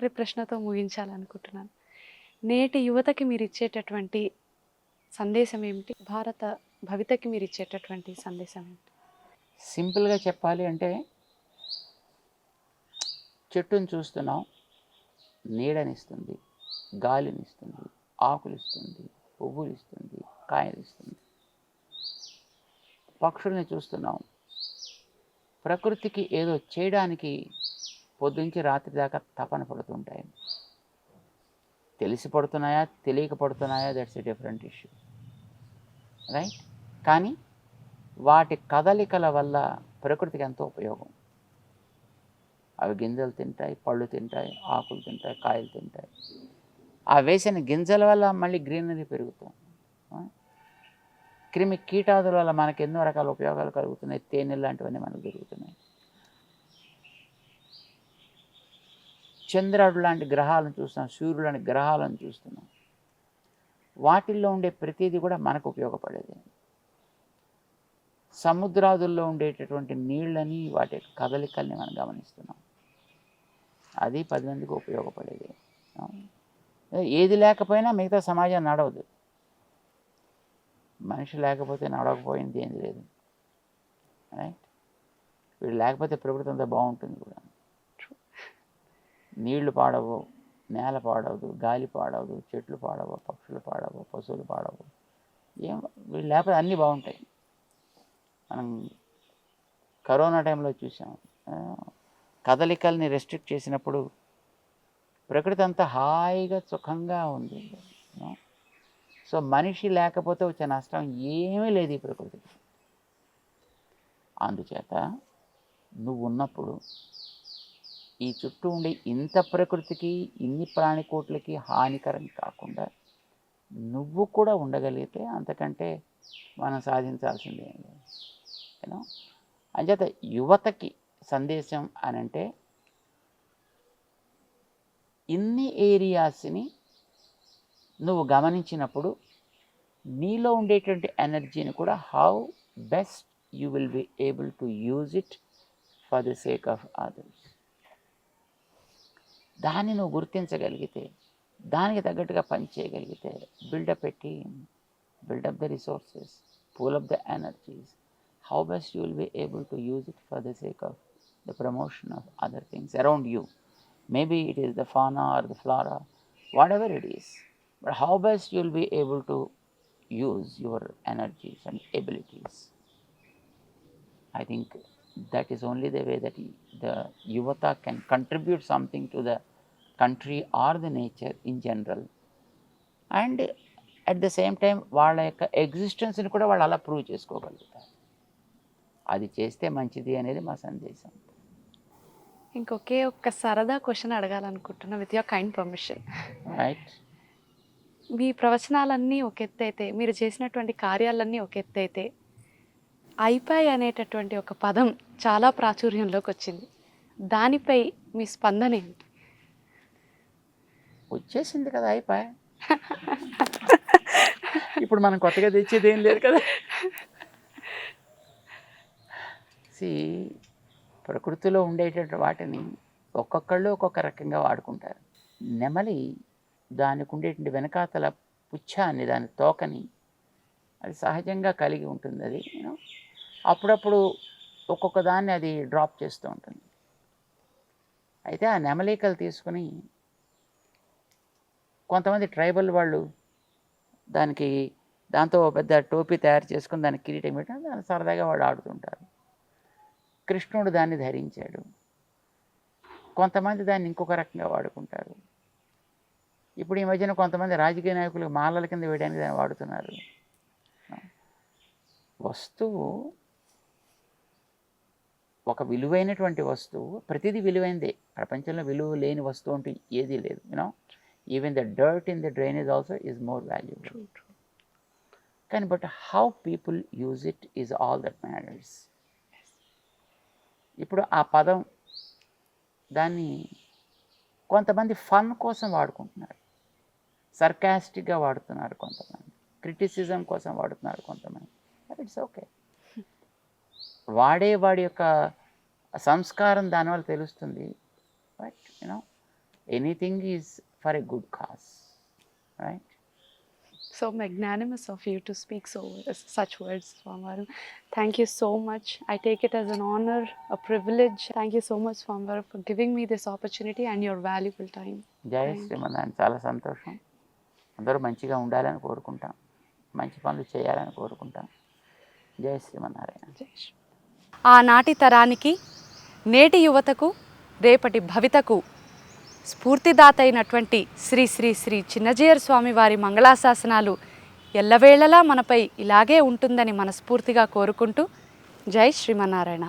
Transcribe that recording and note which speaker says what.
Speaker 1: ఆఖరి ప్రశ్నతో ముగించాలనుకుంటున్నాను. నేటి యువతకి మీరు ఇచ్చేటటువంటి సందేశం ఏమిటి? భారత భవితకి మీరు ఇచ్చేటటువంటి సందేశం ఏమిటి?
Speaker 2: సింపుల్గా చెప్పాలి అంటే చెట్టును చూస్తున్నాం నీడనిస్తుంది గాలినిస్తుంది ఆకులిస్తుంది పువ్వులు ఇస్తుంది కాయలు ఇస్తుంది పక్షుల్ని చూస్తున్నాం. ప్రకృతికి ఏదో చేయడానికి పొద్దుంచి రాత్రి దాకా తపన పడుతుంటాయి. తెలిసి పడుతున్నాయా తెలియక పడుతున్నాయా that's a different issue right కానీ వాటి కదలికల వల్ల ప్రకృతికి ఎంతో ఉపయోగం. అవి గింజలు తింటాయి పళ్ళు తింటాయి ఆకులు తింటాయి కాయలు తింటాయి. ఆ వేసిన గింజల వల్ల మళ్ళీ గ్రీనరీ పెరుగుతుంది. క్రిమి కీటాదుల వల్ల మనకు ఎన్నో రకాల ఉపయోగాలు కలుగుతున్నాయి. తేనె లాంటివన్నీ మనకు జరుగుతున్నాయి చంద్రుడు లాంటి గ్రహాలను చూస్తున్నాం సూర్యుడు లాంటి గ్రహాలను చూస్తున్నాం. వాటిల్లో ఉండే ప్రతిదీ కూడా మనకు ఉపయోగపడేది. సముద్రాదుల్లో ఉండేటటువంటి నీళ్ళని వాటి కదలికల్ని మనం గమనిస్తున్నాం. అది పది మందికి ఉపయోగపడేది ఏది లేకపోయినా మిగతా సమాజం నడవదు. మనిషి లేకపోతే నడవకపోయింది ఏం లేదు. రైట్? వీడు లేకపోతే ప్రకృతి అంతా బాగుంటుంది కూడా. నీళ్ళు పాడవు నేల పాడవదు గాలి పాడవదు చెట్లు పాడవు పక్షులు పాడవు పశువులు పాడవు. ఏం వీళ్ళు లేకపోతే అన్నీ బాగుంటాయి. మనం కరోనా టైంలో చూసాం. కదలికల్ని రెస్ట్రిక్ట్ చేసినప్పుడు ప్రకృతి అంతా హాయిగా సుఖంగా ఉంది. సో మనిషి లేకపోతే వచ్చే నష్టం ఏమీ లేదు ఈ ప్రకృతికి. అందుచేత నువ్వు ఉన్నప్పుడు ఈ చుట్టూ ఉండే ఇంత ప్రకృతికి ఇన్ని ప్రాణికోట్లకి హానికరం కాకుండా నువ్వు కూడా ఉండగలిగితే అంతకంటే మనం సాధించాల్సిందే. యూనో? అంచేత యువతకి సందేశం అని అంటే ఇన్ని ఏరియాస్ని నువ్వు గమనించినప్పుడు నీలో ఉండేటువంటి ఎనర్జీని కూడా how best you will be able to use it for the sake of others దాన్ని నువ్వు గుర్తించగలిగితే దానికి తగ్గట్టుగా పని చేయగలిగితే build up a team build up the resources pool up the energies how best you will be able to use it for the sake of the promotion of other things around you maybe it is the fauna or the flora, whatever it is. But how best you will be able to use your energies and abilities. I think that is only the way that y- the Yuvata can contribute something to the country or the nature in general. And at the same time వాళ్ళ యొక్క ఎగ్జిస్టెన్స్ని కూడా వాళ్ళు అలా prove చేసుకోగలుగుతారు. అది చేస్తే మంచిది అనేది మా సందేశం.
Speaker 1: ఇంకొకే ఒక్క సరదా question అడగాలనుకుంటున్నా with your kind permission
Speaker 2: right
Speaker 1: మీ ప్రవచనాలన్నీ ఒక ఎత్తు అయితే మీరు చేసినటువంటి కార్యాలన్నీ ఒక ఎత్తు అయితే ఐపాయ్ అనేటటువంటి ఒక పదం చాలా ప్రాచుర్యంలోకి వచ్చింది దానిపై మీ స్పందన ఏంటి?
Speaker 2: వచ్చేసింది కదా అయిపోయా ఇప్పుడు మనం కొత్తగా తెచ్చేది ఏం లేదు కదా. సి ప్రకృతిలో ఉండేటటువంటి వాటిని ఒక్కొక్కళ్ళు ఒక్కొక్క రకంగా వాడుకుంటారు. నెమలి దానికి ఉండేటువంటి వెనకాతల పుచ్ఛాన్ని దాని తోకని అది సహజంగా కలిగి ఉంటుంది అది అప్పుడప్పుడు ఒక్కొక్క దాన్ని అది డ్రాప్ చేస్తూ ఉంటుంది. అయితే ఆ నెమలికలు తీసుకుని కొంతమంది ట్రైబల్ వాళ్ళు దానికి దాంతో పెద్ద టోపీ తయారు చేసుకుని దానికి కిరీటం పెట్టడం దాన్ని సరదాగా వాళ్ళు ఆడుతుంటారు. కృష్ణుడు దాన్ని ధరించాడు. కొంతమంది దాన్ని ఇంకొక రకంగా వాడుకుంటారు. ఇప్పుడు ఈ మధ్యన కొంతమంది రాజకీయ నాయకులు మాలల కింద వేయడానికి దాన్ని వాడుతున్నారు. వస్తువు ఒక విలువైనటువంటి వస్తువు ప్రతిదీ విలువైందే ప్రపంచంలో విలువ లేని వస్తువు అంటూ ఏదీ లేదు you know even the dirt in the drainage also is more valuable కానీ but how people use it is all that matters ఇప్పుడు ఆ పదం దాన్ని కొంతమంది ఫన్ కోసం వాడుకుంటున్నారు. సర్కాస్టిక్గా వాడుతున్నారు కొంతమంది. క్రిటిసిజం కోసం వాడుతున్నారు కొంతమంది. ఇట్స్ ఓకే వాడే వాడి యొక్క సంస్కారం దానివల్ల తెలుస్తుంది. But you know anything is for a good cause, right?
Speaker 1: So magnanimous of you to speak so such words స్వామివారు thank you so much I take it as an honour a privilege thank you so much స్వామివారు for giving me this opportunity and your valuable time
Speaker 2: Jaya
Speaker 1: Thank you.
Speaker 2: Srimannarayana చాలా సంతోషం. అందరూ మంచిగా ఉండాలని కోరుకుంటాం. మంచి పనులు చేయాలని కోరుకుంటాం. జయ శ్రీమన్నారాయణ.
Speaker 1: ఆనాటి తరానికి నేటి యువతకు రేపటి భవితకు స్ఫూర్తిదాత అయినటువంటి శ్రీ శ్రీ శ్రీ చిన్నజీయర్ స్వామి వారి మంగళాశాసనాలు ఎల్లవేళలా మనపై ఇలాగే ఉంటుందని మనస్ఫూర్తిగా కోరుకుంటూ జై శ్రీమన్నారాయణ.